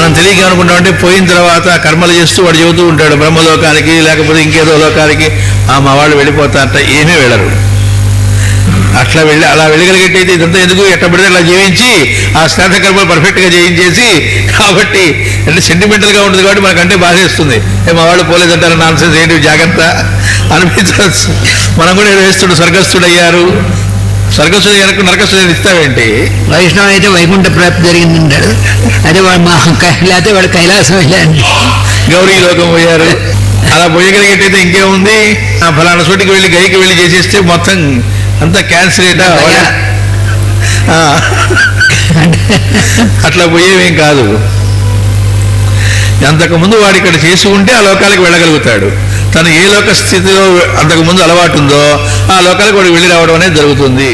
మనం తెలియక అనుకుంటామంటే పోయిన తర్వాత కర్మలు చేస్తూ వాడు చెబుతూ ఉంటాడు బ్రహ్మలోకానికి లేకపోతే ఇంకేదో లోకానికి. ఆ మా వాళ్ళు వెళ్ళిపోతారట ఏమీ వెళ్ళరు. అట్లా వెళ్ళి అలా వెళ్ళగలిగేటైతే ఇదంతా ఎందుకు? ఎట్ట పడితే అలా జీవించి ఆ శ్రాద్ధ కర్మలు పర్ఫెక్ట్గా చేయించేసి కాబట్టి అంటే సెంటిమెంటల్గా ఉంటుంది కాబట్టి మనకంటే బాధేస్తుంది. ఏ మా వాళ్ళు పోలేదంటారు? నాన్సెన్స్ ఏంటి? జాగ్రత్త. అనిపించవచ్చు మనం కూడా వేస్తుడు స్వర్గస్థుడు అయ్యారు స్వర్గస్థుడు అయ్యారు నరకస్థుడు ఇస్తావేంటి? వైష్ణవం అయితే వైకుంఠ ప్రాప్తి జరిగిందంటాడు. అదే వాడు మా లేకపోతే వాడు కైలాసం వెళ్ళాడు. గౌరీ లోకం పోయారు. అలా పోయగలిగేటైతే ఇంకేముంది? ఆ ఫలానా చోటికి వెళ్ళి గైకి వెళ్ళి చేసేస్తే మొత్తం అంతా క్యాన్సిల్. ఆ. అట్లా పోయేవేం కాదు. అంతకుముందు వాడు ఇక్కడ చేసి ఉంటే ఆ లోకాలకు వెళ్ళగలుగుతాడు. తను ఏ లోక స్థితిలో అంతకుముందు అలవాటు ఉందో ఆ లోకాలకు వాడు వెళ్ళి రావడం అనేది జరుగుతుంది.